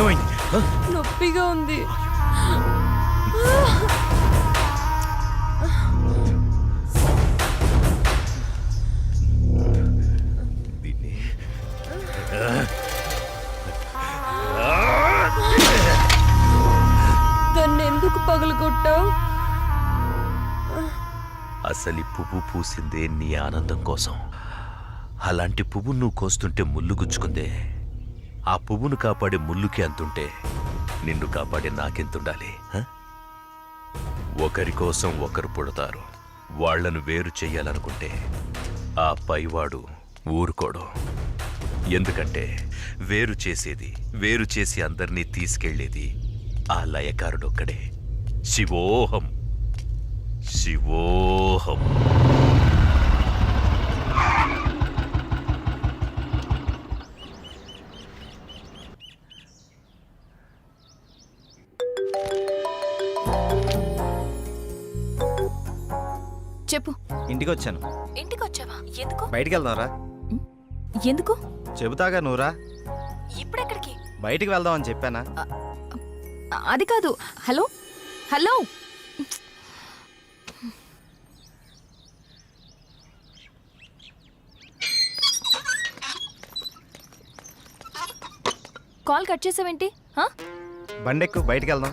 ఏమైంది? నొప్పిగా ఉంది. ఎందుకు పగలగొట్టావు? అసలు ఈ పువ్వు పూసిందే నీ ఆనందం కోసం. అలాంటి పువ్వు నువ్వు కోస్తుంటే ముళ్ళు గుచ్చుకుందే. ఆ పువ్వును కాపాడే ముళ్ళుకి అంతుంటే నిన్ను కాపాడే నాకెంతుండాలి ఒకరి కోసం ఒకరు పుడతారు. వాళ్ళను వేరు చెయ్యాలనుకుంటే ఆ పైవాడు ఊరుకోడు. ఎందుకంటే వేరు చేసేది వేరు చేసి అందరినీ తీసుకెళ్ళేది ఆ లయకారుడొక్కడే. శివోహం. శివోహం. చెప్పు. ఇంటికి వచ్చాను ఇంటికి వచ్చావా ఎందుకు? బయటికి వెళ్దాంరా ఎందుకు? చెబుతాగా నువ్వురా. ఇప్పుడెక్కడికి? బయటికి వెళ్దాం అని చెప్పానా అది కాదు. హలో? హలో? కాల్ కట్ చేసావేంటి? హా? బండెక్కు బయటికి వెళ్దాం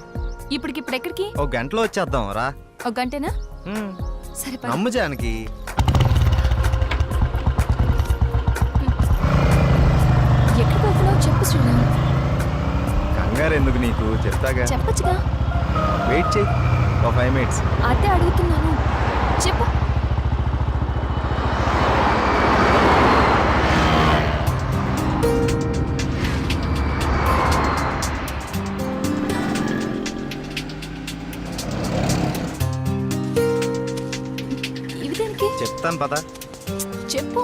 ఇప్పటికిప్పుడు ఎక్కడికి ఓ గంటలో వచ్చేద్దాం రా ఒక గంటేనా. సరే పద. నమ్ము జానకి. ఎక్కడికి వెళ్తున్నావు చెప్పు శ్రీరామ్. కంగారు ఎందుకు నీకు? చెప్తాగా. చెప్పచ్చుగా. వెయిట్ చేయి. ఒక ఫైవ్ మినిట్స్ అదే అడుగుతున్నాను. చెప్పు. చెప్తాను పదా. చెప్పు.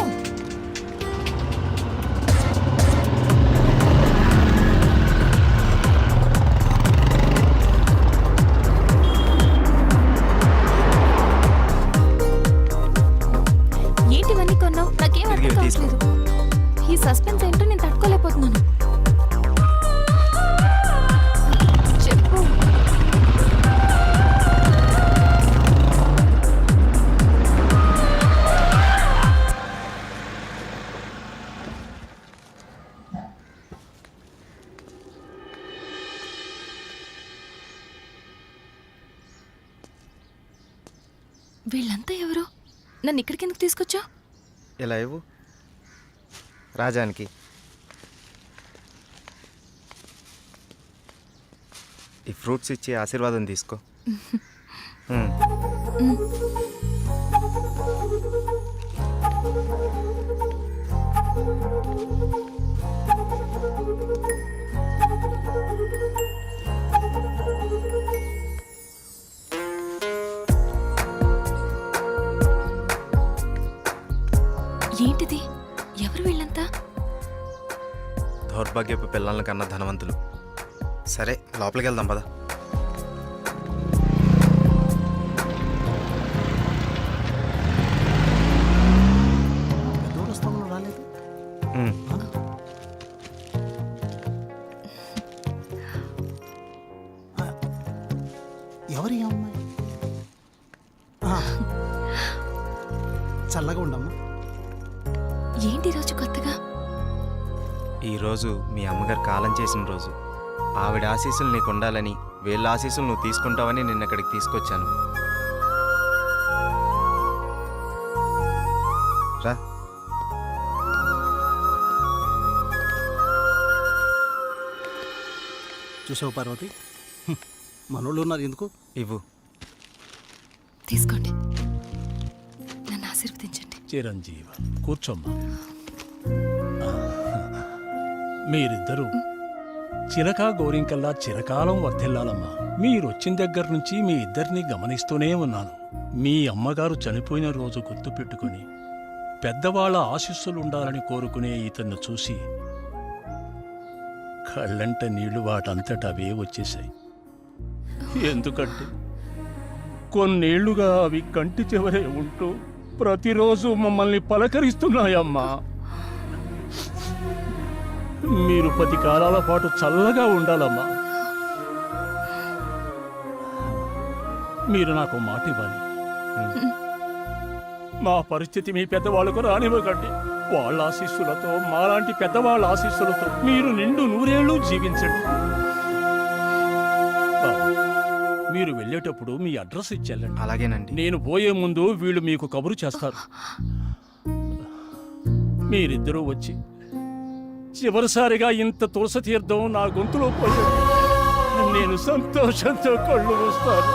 ఏంటి ఇవన్నీ కొన్నావు? నాకేం అర్థం. కావట్లేదు. ఈ సస్పెన్స్ ఏంటో నేను వీళ్ళంతా ఎవరు? నన్ను ఇక్కడికి ఎందుకు తీసుకొచ్చా ఇలా ఇవ్వు? రాజానికి. ఈ ఫ్రూట్స్ ఇచ్చి ఆశీర్వాదం తీసుకో. ఏంటిది? ఎవరు వీళ్ళంతా? దౌర్భాగ్యపు పిల్లల కన్నా ధనవంతులు. సరే లోపలికి వెళ్దాం పదా. ఏంటి రోజు కొత్తగా? ఈరోజు మీ అమ్మగారు కాలం చేసిన రోజు. ఆవిడ ఆశీస్సులు నీకు ఉండాలని వీళ్ళ ఆశీస్సులు నువ్వు తీసుకుంటావని నిన్న ఇక్కడికి తీసుకొచ్చాను. రా. చూసావు పార్వతి. మనోళ్ళు ఉన్నారు ఎందుకు? ఇవ్వు. తీసుకోండి. చిరంజీవ కూర్చోమ్మా. మీరిద్దరూ చిలక గోరింకల్లా చిరకాలం వర్ధిల్లాలమ్మా. మీరొచ్చిన దగ్గర నుంచి మీ ఇద్దరిని గమనిస్తూనే ఉన్నాను. మీ అమ్మగారు చనిపోయిన రోజు గుర్తు పెట్టుకుని పెద్దవాళ్ళ ఆశీస్సులు ఉండాలని కోరుకునే ఇతన్ని చూసి కళ్ళంట నీళ్ళు వాటంతట అవే వచ్చేశాయి. ఎందుకంటే కొన్నేళ్ళుగా అవి కంటి చివరే ఉంటూ ప్రతిరోజు మమ్మల్ని పలకరిస్తున్నాయమ్మా. మీరు పది కాలాల పాటు చల్లగా ఉండాలమ్మా. మీరు నాకు మాట ఇవ్వాలి. మా పరిస్థితి మీ పెద్దవాళ్ళకు రానివ్వకండి. వాళ్ళ ఆశీస్సులతో మాలాంటి పెద్దవాళ్ళ ఆశీస్సులతో మీరు నిండు నూరేళ్ళు జీవించండి. మీరు వెళ్ళేటప్పుడు మీ అడ్రస్ ఇచ్చెళ్ళండి. అలాగేనండి. నేను పోయే ముందు వీళ్ళు మీకు కబురు చేస్తారు. మీరిద్దరూ వచ్చి చివరిసారిగా ఇంత తులసి తీర్థం నా గొంతులో పోయండి నేను సంతోషంతో కళ్ళు మూస్తాను.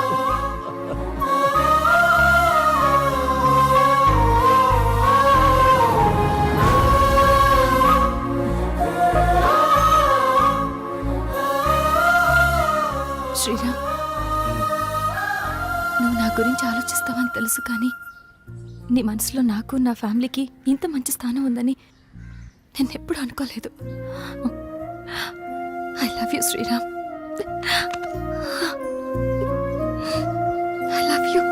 శ్రీరామ్. గురించి ఆలోచిస్తావని తెలుసు కానీ నీ మనసులో నాకు నా ఫ్యామిలీకి ఇంత మంచి స్థానం ఉందని నేను ఎప్పుడు అనుకోలేదు. I love you Sriram. I love you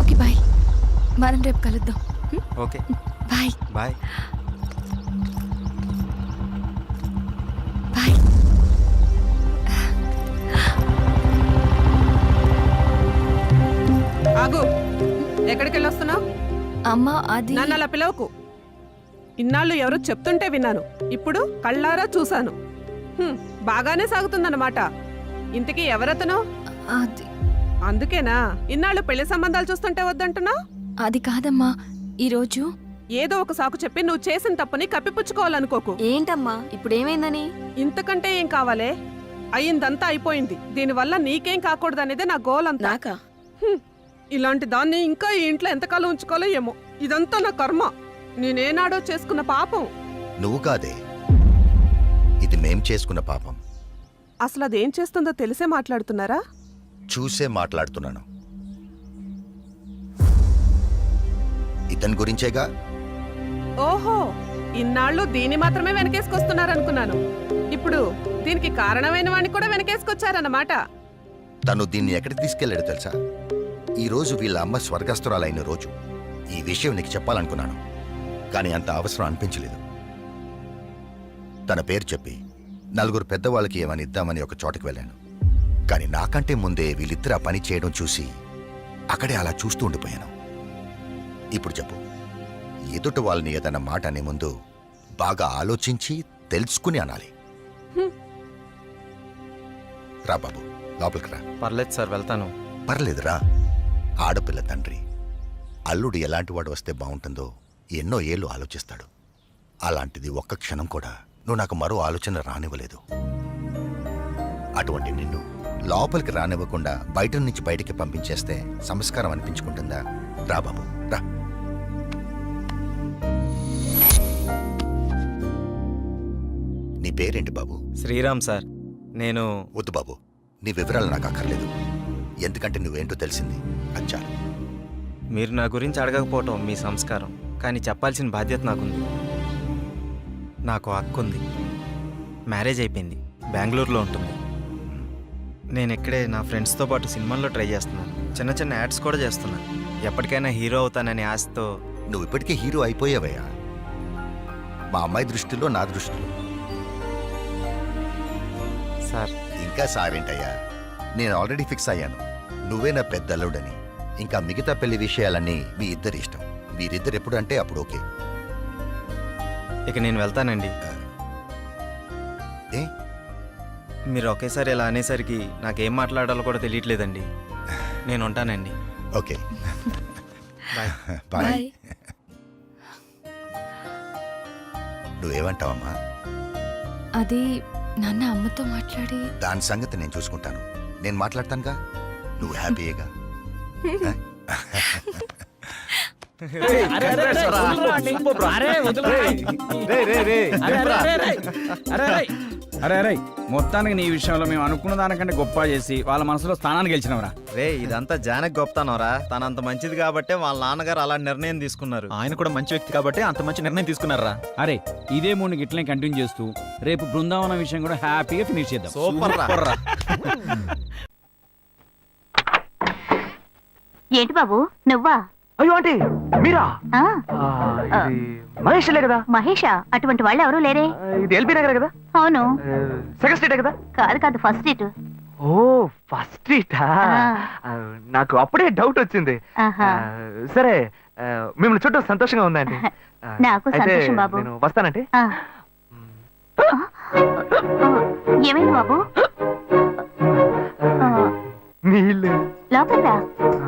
okay bye మనం రేపు కలుద్దాం. ఓకే బాయ్ బాయ్ బాయ్ ఆగు. ఎక్కడికి వెళ్ళొస్తున్నావు అమ్మ అది నన్ను అలా పిలవకు. ఇన్నాళ్ళు ఎవరో చెప్తుంటే విన్నాను. ఇప్పుడు కళ్ళారా చూశాను. హ్మ్, బాగానే సాగుతుందన్నమాట. ఇంతకీ ఎవరతను? అది అందుకేనా? ఇన్నాళ్ళు పెళ్ళి సంబంధాలు చూస్తుంటే వద్దంటున్నావు? అది కాదమ్మా. ఈరోజు ఏదో ఒక సాకు చెప్పి నువ్వు చేసిన తప్పుని కప్పిపుచ్చుకోవాలనుకోకు. ఏంటమ్మా? ఇప్పుడు ఏమైందని ఇంతకంటే ఏం కావాలే? అయిందంతా అయిపోయింది. దీనివల్ల నీకేం కాకూడదనేదే నా గోల్ అంతా నాకా? హ్మ్. ఇలాంటి దాన్ని ఇంకా ఈ ఇంట్లో ఎంతకాలం ఉంచుకోవాలో ఏమో. ఇదంతా నా కర్మ. నేనేనాడో చేసుకున్న పాపం. నువ్వు కాదే. ఇది మేం చేసుకున్న పాపం. అసలు అదేం చేస్తుందో తెలిసే మాట్లాడుతున్నారా? చూసే మాట్లాడుతున్నాను. ఇతని గురించేగా? ఓహో ఇన్నాళ్ళు దీన్ని మాత్రమే వెనకేసుకొస్తున్నారనుకున్నాను. ఇప్పుడు దీనికి కారణమైన వాడిని కూడా వెనకేసుకొచ్చారన్నమాట. తను దీన్ని ఎక్కడికి తీసుకెళ్ళాడు తెలుసా? ఈ రోజు వీళ్ళ అమ్మ స్వర్గస్థురాలైన రోజు. ఈ విషయం నీకు చెప్పాలనుకున్నాను. కానీ అంత అవసరం అనిపించలేదు. తన పేరు చెప్పి నలుగురు పెద్దవాళ్ళకి ఏమని ఇద్దామని ఒక చోటకి వెళ్ళాను. కానీ నాకంటే ముందే వీళ్ళిద్దరు ఆ పని చేయడం చూసి అక్కడే అలా చూస్తూ ఉండిపోయాను. ఇప్పుడు చెప్పు. ఎదుట వాళ్ళని ఏదన్నా మాట అనే ముందు బాగా ఆలోచించి తెలుసుకుని అనాలి. రా బాబు లోపలికి రా. పర్లేదు సార్ వెళ్తాను. పర్లేదురా. ఆడపిల్ల తండ్రి. అల్లుడు ఎలాంటి వాడు వస్తే బాగుంటుందో ఎన్నో ఏళ్ళు ఆలోచిస్తాడు. అలాంటిది ఒక్క క్షణం కూడా నువ్వు నాకు మరో ఆలోచన రానివ్వలేదు. అటువంటి నిన్ను లోపలికి రానివ్వకుండా బయట నుంచి బయటికి పంపించేస్తే సంస్కారం అనిపించుకుంటుందా? రా బాబు రా. నీ పేరేంటి బాబు? శ్రీరామ్ సార్. నేను వద్దు బాబు. నీ వివరాలు నాకు అక్కర్లేదు. ఎందుకంటే నువ్వేంటో తెలిసింది. అచ్చాలు మీరు నా గురించి అడగకపోవటం మీ సంస్కారం కానీ చెప్పాల్సిన బాధ్యత నాకుంది. నాకు హక్కు ఉంది మ్యారేజ్ అయిపోయింది. బెంగళూరులో ఉంటుంది. నేను ఇక్కడే నా ఫ్రెండ్స్తో పాటు సినిమాల్లో ట్రై చేస్తున్నాను. చిన్న చిన్న యాడ్స్ కూడా చేస్తున్నాను. ఎప్పటికైనా హీరో అవుతాననే ఆశతో. నువ్వు ఇప్పటికే హీరో అయిపోయావయ్యా. మా అమ్మాయి దృష్టిలో నా దృష్టిలో. సార్. ఇంకా సారేంటయ్యా నేను ఆల్రెడీ ఫిక్స్ అయ్యాను. నువ్వే నా పెద్ద అల్లుడని ఇంకా మిగతా పెళ్ళి విషయాలన్నీ మీ ఇద్దరి ఇష్టం. మీరిద్దరు ఎప్పుడు అంటే అప్పుడు ఓకే. ఇక నేను వెళ్తానండి. ఏ? మీరు ఒకేసారి ఇలా అనేసరికి నాకేం మాట్లాడాలో కూడా తెలియట్లేదండి. నేను ఉంటానండి. ఓకే. బాయ్. బాయ్. బాయ్. నువ్వేమంటావమ్మా? అది నాన్న అమ్మతో మాట్లాడి. దాని సంగతి నేను చూసుకుంటాను. నేను మాట్లాడతానుగా? నువ్వు హ్యాపీయేగా అరే అరే మొత్తానికి నీ విషయంలో మేము అనుకున్న దానికంటే గొప్ప చేసి వాళ్ళ మనసులో స్థానాన్ని గెలిచినవరా? రే ఇదంతా జానక్ గొప్పతనరా. తనంత మంచిది కాబట్టే వాళ్ళ నాన్నగారు అలా నిర్ణయం తీసుకున్నారు. ఆయన కూడా మంచి వ్యక్తి కాబట్టి అంత మంచి నిర్ణయం తీసుకున్నారా? అరే ఇదే మూడు ఇట్లనే కంటిన్యూ చేస్తూ రేపు బృందావనం విషయం కూడా హ్యాపీగా ఫినిష్ చేద్దాం. సూపర్ రా ఏంటి బాబు? నువ్వా? అయ్యో ఆంటీ మీరా? ఆ, ఆ, ఇది మహేష్లే కదా? మహేషా? అటువంటి వాళ్ళు ఎవరూ లేరే. ఆ, ఇది ఎల్బీ నగర్ కదా? అవును. సెకండ్ స్ట్రీటే కదా? కాదు కాదు ఫస్ట్ సీట్ ఓ ఫస్ట్ స్ట్రీటా? ఆ. నాకు అప్పుడే డౌట్ వచ్చింది. ఆహా. ఆ, సరే ఆ, మిమ్మల్ని చూడడం సంతోషంగా ఉందండి ఆ, నాకు అయితే సంతోషం బాబు. నేను ఆ. ఆ, ఏమైంది బాబు? ఆ, నీళ్ళు. లోపలికి రా. ఆ,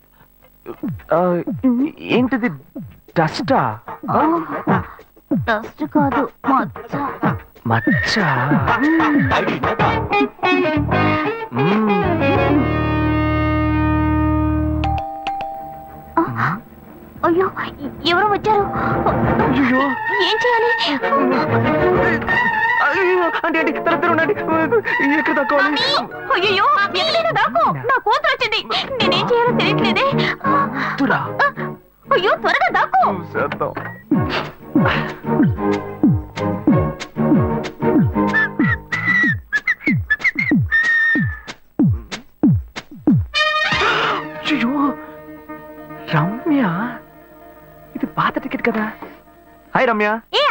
ఏంటిది? డస్టా? డస్ట్ కాదు మచ్చ. మచ్చ? మ్మ్. అయ్యో ఎవరు వచ్చారు. ఏం చేయాలి? అయ్యో అంటే అంటే తల తెరవండి ఎక్కడ తక్కువాలి అయ్యో ఎక్కడైనా దాకో నా కూతురు వచ్చింది. నేనేం చేయాలో తెలియట్లేదే. తురా అయ్యో త్వరగా దాకో చూసేద్దాం అయ్యో రమ్య. ఇది పాత టికెట్ కదా. హాయ్ రమ్య. ఏ ఇక్కడ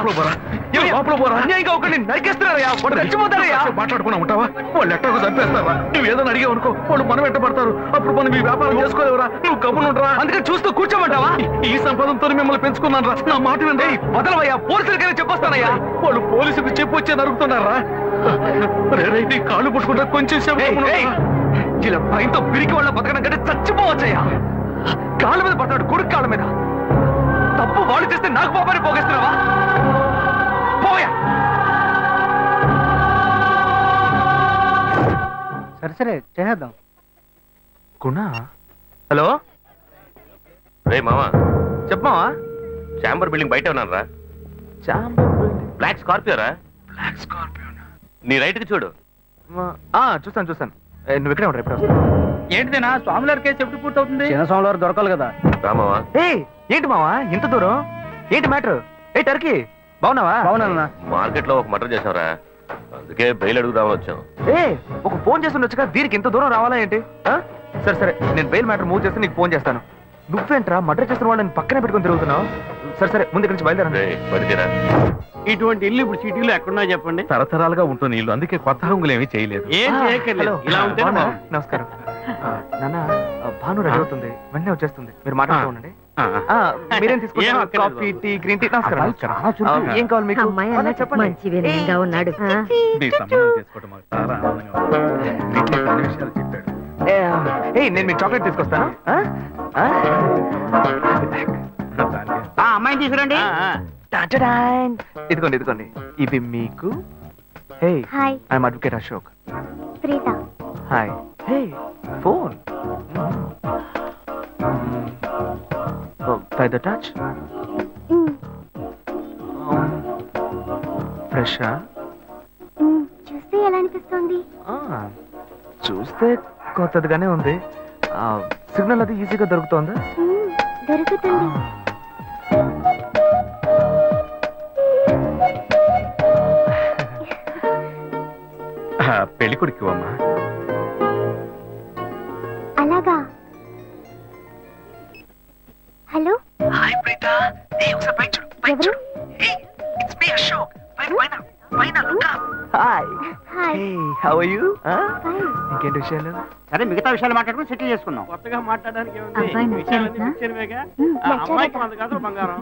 వదలవయ్యా లోపల పోరా. అన్యాయంగా ఒకరిని నరికేస్తున్నారయ్యా. వాడు చచ్చిపోతారయ్యా. మాట్లాడుకున్నా ఉంటావా? వాళ్ళు ఎట్టకు చంపేస్తారా నువ్వు ఏదో అడిగావు అనుకో వాళ్ళు మనం వెంటబడతారు అప్పుడు మనం ఈ వ్యాపారం చేసుకోలేవురా. నువ్వు కమ్మునుంటరా అందుకని చూస్తూ కూర్చోమంటావా? ఈ సంపదంతో మిమ్మల్ని పెంచుకున్నాను రా నా మాట వినండి వదలవయ్యా. పోలీసులకైనా చెప్పొస్తానయ్యా. వాళ్ళు పోలీసులకు చెప్పు వచ్చే నరుగుతున్నారా రే, రే, నీ కాళ్ళు పుట్టుకుంటా కొంచెం సేపు ఉండరా? ఇలా భయంతో పిరికి వాళ్ళ బతకడం కంటే చచ్చిపోవచ్చయ్యా. కాళ్ళ మీద పడతాడు కొడుకు కాళ్ళ మీద. తప్పు వాళ్ళు చేస్తే నాకు పాపాన్ని పోగేస్తున్నావా? పోయా. సరే సరే చేసేద్దాం. గుణ హలో? రే మామా చెప్పమావా చాంబర్ బిల్డింగ్ బయట ఉన్నాను రా. Chamber building. బ్లాక్ స్కార్పియో రా. బ్లాక్ స్కార్పియో నీ రైట్కి చూడు ఆ చూస్తాను చూస్తాను. ఏ, నువ్వు ఇక్కడే ఉంటా ఎప్పుడు వస్తావు ఏంటిదేనా? స్వామివారి కేసు ఎప్పుడు పూర్తవుతుంది? చిన్న స్వామి దొరకాలి కదా. రామావా? ఏయ్ ఏంటి మావా? ఇంత దూరం? ఏంటి మ్యాటర్? ఏ టర్కీ బాగున్నావా? బాగున్నా మార్కెట్లో ఒక మర్డర్ చేసావురా అందుకే బెయిల్ అడుగుదామని వచ్చాం. ఏ ఒక ఫోన్ చేసి ఉండొచ్చుగా దీనికి ఇంత దూరం రావాలా ఏంటి? ఆ? సరే సరే నేను బెయిల్ మ్యాటర్ మూవ్ చేస్తే నీకు ఫోన్ చేస్తాను. నువ్వేంట్రా మర్డర్ చేస్తున్న వాళ్ళని పక్కనే పెట్టుకొని తిరుగుతున్నావు? సరే సరే ముందు ఇక్కడి నుంచి బయలుదేరండి. రే. పడితేరా ఇటువంటి ఇల్లు ఇప్పుడు సిటీలో ఎక్కడున్నా చెప్పండి. తరతరాలుగా ఉంటుంది ఇల్లు అందుకే కొత్త హంగులు ఏమీ చేయలేదు. ఏం చేయక్కర్లేదు. ఇలా? బాగుంది. నమస్కారం. నాన్న భాను రెడీ అవుతుంది. వెంటనే వచ్చేస్తుంది. మీరు ఆ, మీరేం ఏం తీసుకుంటారు అక్కర్లేదు కాఫీ టీ గ్రీన్ టీ? నమస్కారం అబ్బాయి నమస్కారం. చాలా చురుకు. ఆ, ఏం కావాలి మీకు? అమ్మాయి అలా చెప్పండి. మంచి వినయంగా ఉన్నాడు. ఏయ్ నేను మీకు చాక్లెట్ తీసుకొస్తాను. ఆ? ఆ? దానికి అమ్మాయిని తీసుకురండి. ఇదిగోండి ఇదిగోండి. ఇవి మీకు. Hey hi I'm advocate Ashok Preetha. Hi hey phone by the touch fresh చూస్తే ఎలా అనిపిస్తుంది? చూస్తే కొత్తదిగానే ఉంది. సిగ్నల్ అది ఈజీగా దొరుకుతోందా? దొరుకుతుంది. పెళ్ళి కొడుకు అమ్మా అలాగా. హలో? హాయ్ ప్రీత. ఏ ఒకసారి పైకి చూడు. ఎవరు? చూడు. ఏ ఇట్స్ మీ అశోక్ పైన పైన పైన look hi hi hey how are you fine ఇంకేంటి విషయాలు? సరే మిగతా విషయాలు మాట్లాడుకుని సెటిల్ చేసుకుందాం. కొత్తగా మాట్లాడడానికి అబ్బాయి నచ్చాడునా? అమ్మాయికి నచ్చాడట వంద కాసులు బంగారం.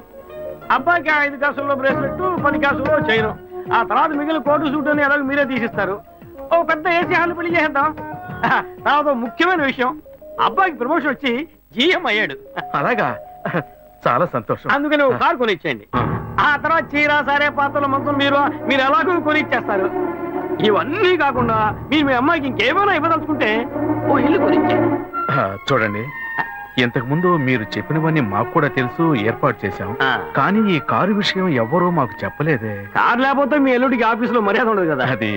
అబ్బాయికి ఐదు కాసుల్లో బ్రేస్లెట్ పది కాసుల్లో చైన్ ఆ తర్వాత మిగిలిన కోటు సూట్ అని ఎలాగో మీరే తీసిస్తారు. ఓ పెద్ద ఏసీ హాల్ పెళ్ళి చేసేద్దాం. తర్వాత ముఖ్యమైన విషయం అబ్బాయికి ప్రమోషన్ వచ్చి జీఎం అయ్యాడు. అలాగా? చాలా సంతోషం. అందుకని ఒక కారు కొనిచ్చేయండి. ఆ. తర్వాత చీర సరే పాత్రల మొత్తం మీరు మీరు ఎలాగో కొనిచ్చేస్తారు. ఇవన్నీ కాకుండా మీరు మీ అమ్మాయికి ఇంకేమైనా ఇవ్వదలుచుకుంటే ఓ ఇల్లు కొనిచ్చేయండి. చూడండి. ఇంతకు ముందు మీరు చెప్పినవన్నీ మాకు కూడా తెలుసు ఏర్పాటు చేశాం. కానీ ఈ కారు విషయం ఎవ్వరూ మాకు చెప్పలేదే. కారు లేకపోతే మీ ఎల్లుడికి ఆఫీసులో మర్యాద ఉండదు కదా. అది